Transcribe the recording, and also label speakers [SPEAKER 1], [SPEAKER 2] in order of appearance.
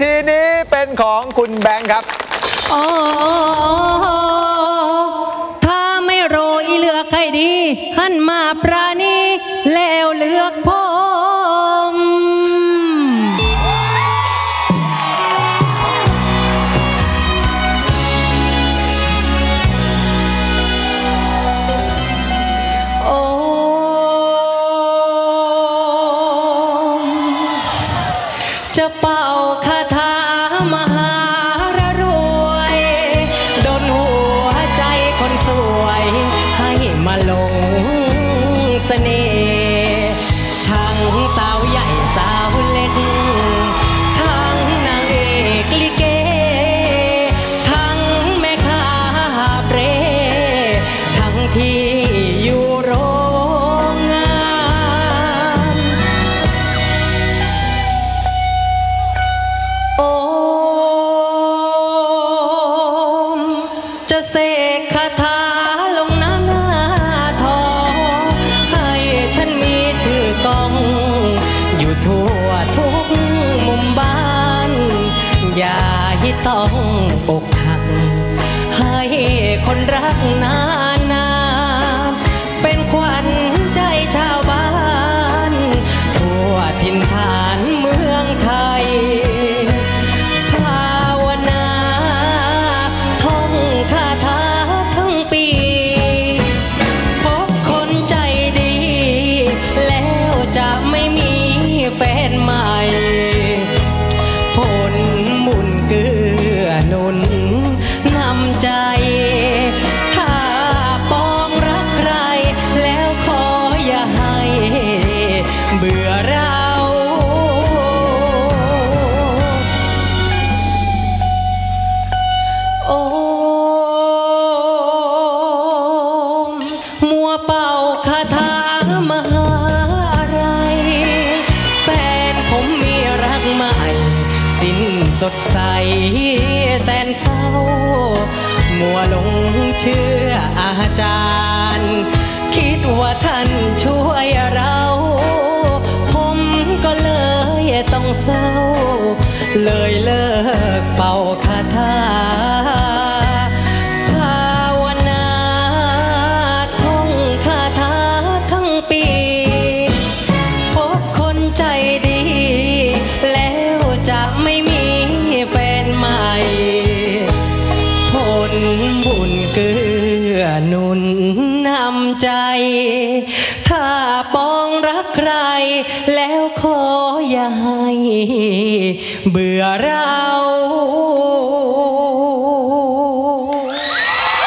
[SPEAKER 1] ทีนี้เป็นของคุณแบงค์ครับ
[SPEAKER 2] โอ้ถ้าไม่โรยเลือกใครดี หันมาปราณีแล้วเลือก จะเป่าคาถามหารรวยโดนหัวใจคนสวย ให้มาลงเสน่ห์ กคาถาลงหน้าหน้าทองให้ฉันมีชื่อกอง อยู่ทั่วทุกมุมบ้าน อย่าให้ต้องอกหัก ให้คนรักนา เป่าคาถามหาอะไร แฟนผมมีรักใหม่ สิ้นสดใสแสนเศร้า มัวหลงเชื่ออาจารย์ คิดว่าท่านช่วยเรา ผมก็เลยต้องเศร้า เลยเลิกเป่าคาถา บุญเกื้อหนุนนำใจ ถ้าปองรักใคร แล้วขออย่าให้เบื่อเรา